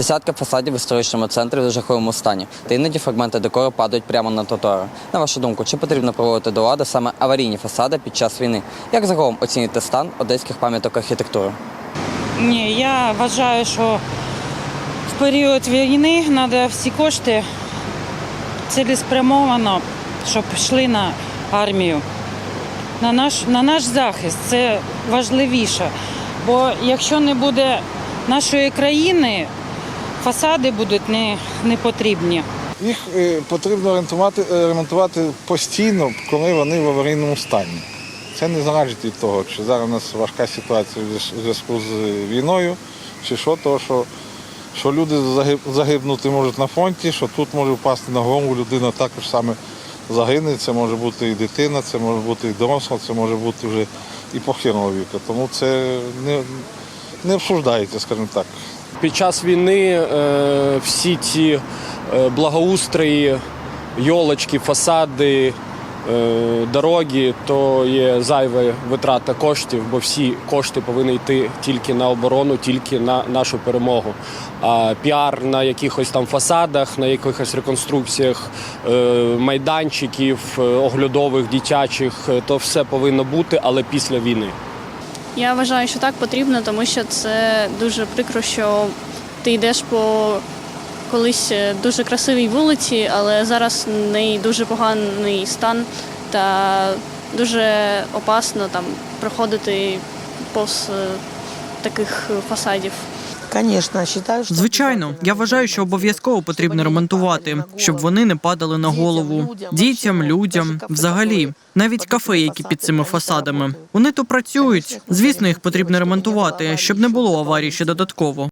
Десятки фасадів в історичному центрі в жахливому стані, та іноді фрагменти декору падають прямо на тротуари. На вашу думку, чи потрібно проводити до лади саме аварійні фасади під час війни? Як загалом оцінити стан одеських пам'яток архітектури? Ні, я вважаю, що в період війни треба всі кошти цілеспрямовано, щоб йшли на армію. На наш, на наш захист це важливіше. Бо якщо не буде нашої країни, фасади будуть не, не потрібні. Їх е, потрібно ремонтувати, е, ремонтувати постійно, коли вони в аварійному стані. Це не залежить від того, чи зараз у нас важка ситуація в зв'язку з війною, чи що, того, що, що люди загибнути можуть на фронті, що тут може впасти на голову людина також саме загине. Це може бути і дитина, це може бути і доросла, це може бути вже і похилого віку. Тому це не, не обсуждається, скажімо так. Під час війни е, всі ці е, благоустрої, йолочки, фасади, е, дороги то є зайва витрата коштів, бо всі кошти повинні йти тільки на оборону, тільки на нашу перемогу. А піар на якихось там фасадах, на якихось реконструкціях майданчиків, оглядових, дитячих, то все повинно бути, але після війни. Я вважаю, що так потрібно, тому що це дуже прикро, що ти йдеш по колись дуже красивій вулиці, але зараз в неї дуже поганий стан та дуже опасно там проходити повз е, таких фасадів. Звичайно, я вважаю, що обов'язково потрібно ремонтувати, щоб вони не падали на голову дітям, людям, взагалі, навіть кафе, які під цими фасадами. Вони то працюють. Звісно, їх потрібно ремонтувати, щоб не було аварій ще додатково.